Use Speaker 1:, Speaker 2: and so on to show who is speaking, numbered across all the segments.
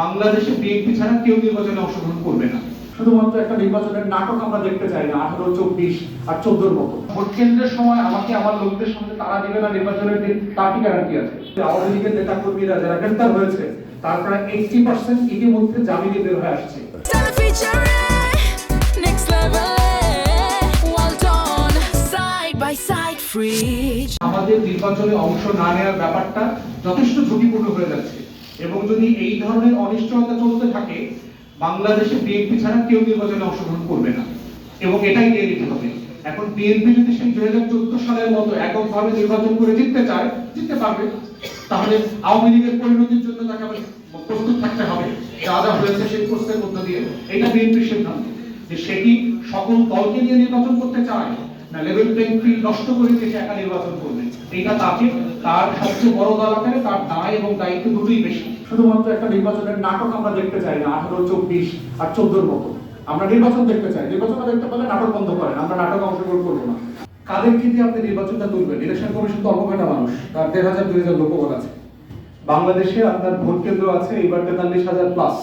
Speaker 1: বাংলাদেশে বিএনপি ছাড়া কেউ নির্বাচনে অংশগ্রহণ করবে না।
Speaker 2: শুধুমাত্র একটা নির্বাচনের নাটক আমরা দেখতে চাই না আঠারো চব্বিশ আর চোদ্দোর মতো।
Speaker 1: ভোট কেন্দ্রের সময় আমাকে আমার লোকদের সঙ্গে তারা দিবে না নির্বাচনের দিন তার কি গ্যারান্টি আছে?
Speaker 2: আওয়ামী লীগের নেতা কর্মীরা যারা গ্রেফতার হয়েছে তার প্রায় এইটি পার্সেন্ট ইতিমধ্যে জামিনে বের হয়ে আসছে.
Speaker 1: আমাদের নির্বাচনে অংশ না নেওয়ার ব্যাপারটা যথেষ্ট ঝুঁকিপূর্ণ হয়ে যাচ্ছে। এবং যদি এই ধরনের অনিশ্চয়তা চলতে থাকে, বাংলাদেশে বিএনপি ছাড়া কেউ নির্বাচনে অংশগ্রহণ করবে না। এবং এটাই রিয়েলিটি হবে। এখন বিএনপি যদি সেই দুই হাজার চোদ্দ সালের মতো এককভাবে নির্বাচন করে জিততে চায়, জিততে পারবে। তাহলে আওয়ামী লীগের পরিণতির জন্য তাকে আবার প্রস্তুত থাকতে হবে। যা যা হয়েছে সেই প্রস্তুতের মধ্য দিয়ে। এটা বিএনপির সিদ্ধান্ত। যে সেটি সকল দলকে নিয়ে নির্বাচন করতে চায় না লেভেল প্লেইং ফিল্ড নষ্ট করে সে একা নির্বাচন করবে। এটা তাকে, তার সবচেয়ে বড় দল আকারে তার দায় এবং দায়িত্ব দুটোই বেশি।
Speaker 2: শুধুমাত্র একটা নির্বাচনের নাটক আমরা দেখতে চাই না, আঠারো, চব্বিশ আর চোদ্দোর মতো। আমরা নির্বাচন দেখতে চাই নির্বাচন দেখতে পারলে নাটক বন্ধ করেন, আমরা নাটক অংশগ্রহণ করব না। কাদেরকে দিয়ে আপনি নির্বাচনটা তুলবেন? ইলেকশন কমিশন তো অল্প কয়টা মানুষ, তার দেড় হাজার, দুই হাজার লোকবল আছে বাংলাদেশে আপনার ভোট কেন্দ্র আছে এবার তেতাল্লিশ হাজার প্লাস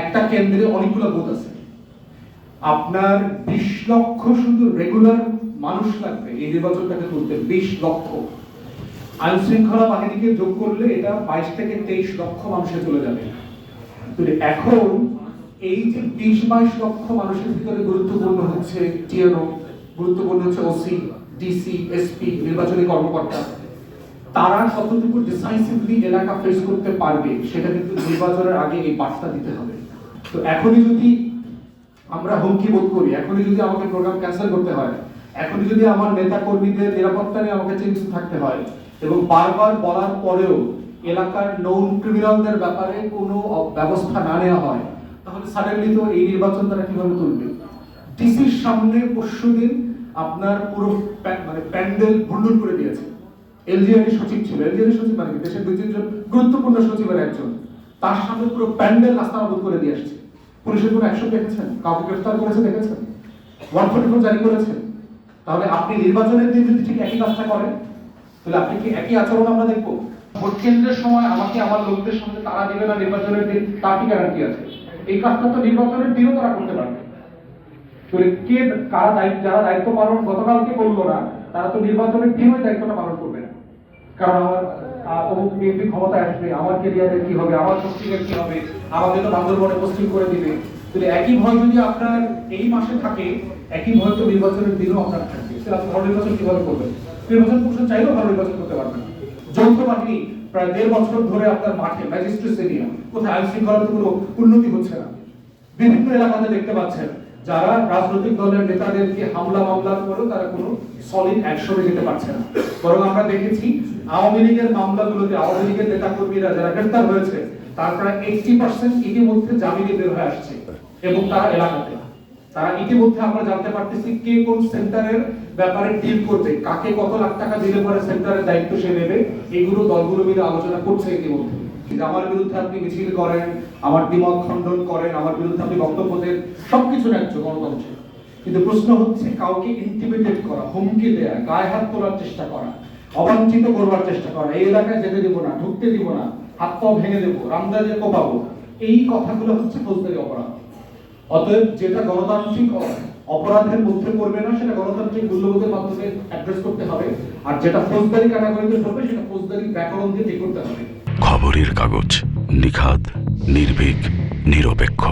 Speaker 2: একটা কেন্দ্রে অনেকগুলো ভোট আছে। আপনার বিশ লক্ষ শুধু রেগুলার মানুষ লাগবে। এই নির্বাচনটাকে তুলতে বিশ লক্ষ। আইন শৃঙ্খলা বাহিনীকে যোগ করলে এটা বাইশ থেকে তেইশ লক্ষ মানুষে চলে যাবে। এখন এই যে বিশ বাইশ লক্ষ মানুষের ভিতরে গুরুত্বপূর্ণ হচ্ছে টিএনও, গুরুত্বপূর্ণ হচ্ছে ওসি, ডিসি, এসপি, নির্বাচনী কর্মকর্তা। তারা কতটুকু ডিসাইসিভলি এলাকা ফেস করতে পারবে, সেটা কিন্তু নির্বাচনের আগে এই বার্তা দিতে হবে। তো এখনই যদি আমরা হুমকি বোধ করি। এখনই যদি আমাকে প্রোগ্রাম ক্যান্সেল করতে হয়, এখনই যদি আমার নেতা কর্মীদের নিরাপত্তা নিয়ে আমাকে চিন্তিত থাকতে হয়, এবং বারবার বলার পরেও এলাকার নৌন ক্রিমিনালদের ব্যাপারে কোনো ব্যবস্থা না নেওয়া হয়, তাহলে সাডেনলি তো এই নির্বাচন তারা কীভাবে তুলবে? ডিসির সামনে পরশুদিন আপনার পুরো মানে প্যান্ডেল ভুন্ডুল করে দিয়েছে। এলজিআরডি সচিব ছিল। এলজিআরডি সচিব মানে দেশের দুই তিনজন গুরুত্বপূর্ণ সচিবের একজন। তার সামনে পুরো প্যান্ডেল নাস্তানাবুদ করে দিয়ে আসছে। পুলিশের কোনো অ্যাকশন দেখেছেন? কাউকে গ্রেফতার করেছে দেখেছেন? ওয়ান ফোর্টি ফোর জারি করেছেন? তাহলে আপনি নির্বাচনের দিন যদি ঠিক একই কাজটা করেন, তাহলে আপনি কি একই আচরণ আমরা দেখব?
Speaker 1: ভোট কেন্দ্রের সময় আমাকে আমার লোকদের সঙ্গে তারা দিবে না নির্বাচনের দিন? তার কি গ্যারান্টি আছে? এই কাজটা তো নির্বাচনের দিনও তারা করতে পারবে। তাহলে কে, কারা দায়িত্ব, যারা দায়িত্ব পালন গতকালকে করল না, তারা তো নির্বাচনের দিনই দায়িত্বটা পালন করবে না। কারণ আমার আসবে, আমার কেরিয়ারের কি হবে, আমার কি হবে, আমাকে তো বান্দরবনে করে দিবে। তাহলে একই ভয় যদি আপনার এই মাসে থাকে, একই ভয় তো নির্বাচনের দিনও আপনার থাকবে। ভালো নির্বাচন কীভাবে করবেন? নির্বাচন চাইলেও ভালো নির্বাচন করতে পারবেন। যৌথ বাহিনী প্রায় দেড় বছর ধরে আপনার মাঠে, ম্যাজিস্ট্রেট কোথায় আইন শৃঙ্খলাতে কোনো উন্নতি হচ্ছে না। বিভিন্ন এলাকাতে দেখতে পাচ্ছেন যারা রাজনৈতিক দলের নেতাদেরকে হামলা মামলার পরেও তারা কোনো সলিড অ্যাকশনে যেতে পারছে না। বরং আমরা দেখেছি আওয়ামী লীগের মামলাগুলোতে আওয়ামী লীগের নেতাকর্মীরা যারা গ্রেফতার হয়েছে, তার প্রায় এইটি পার্সেন্ট ইতিমধ্যে জামিনে বের হয়ে আসছে এবং তারা এলাকাতে। তারা ইতিমধ্যে আমরা জানতে পারতেছি কে কোন সেন্টারের ব্যাপারে ডিল করবে, কাকে কত লাখ টাকা দিলে পরে সেন্টারের দায়িত্ব সে নেবে, এগুলো দলগুলো মিলে আলোচনা করছে ইতিমধ্যে। আমার বিরুদ্ধে আপনি মিছিল করেন, আমার খণ্ডন করেন, আমার বিরুদ্ধে আপনি বক্তব্য দেন, সবকিছু ন্যায্য গণতন্ত্রে। কিন্তু প্রশ্ন হচ্ছে কাউকে ইন্টিমিডেট করা, হুমকি দেয়া, গায়ে হাত তোলার চেষ্টা করা, অবাঞ্ছিত করবার চেষ্টা করা, এই এলাকায় যেতে দিব না, ঢুকতে দিব না, হাত পাও ভেঙে দেবো রামদাজে কোপাবো, এই কথাগুলো হচ্ছে ফৌজদারি অপরাধ। অতএব যেটা গণতান্ত্রিক অপরাধের মধ্যে পড়বে না, সেটা গণতান্ত্রিক মূল্যবোধের মাধ্যমে অ্যাড্রেস করতে হবে। আর যেটা ফৌজদারি ক্যাটাগরিতে পড়বে সেটা ফৌজদারি ব্যাকরণ দিয়ে ঠিক করতে হবে।
Speaker 3: খবরের কাগজ নিখাদ, নির্ভীক, নিরপেক্ষ।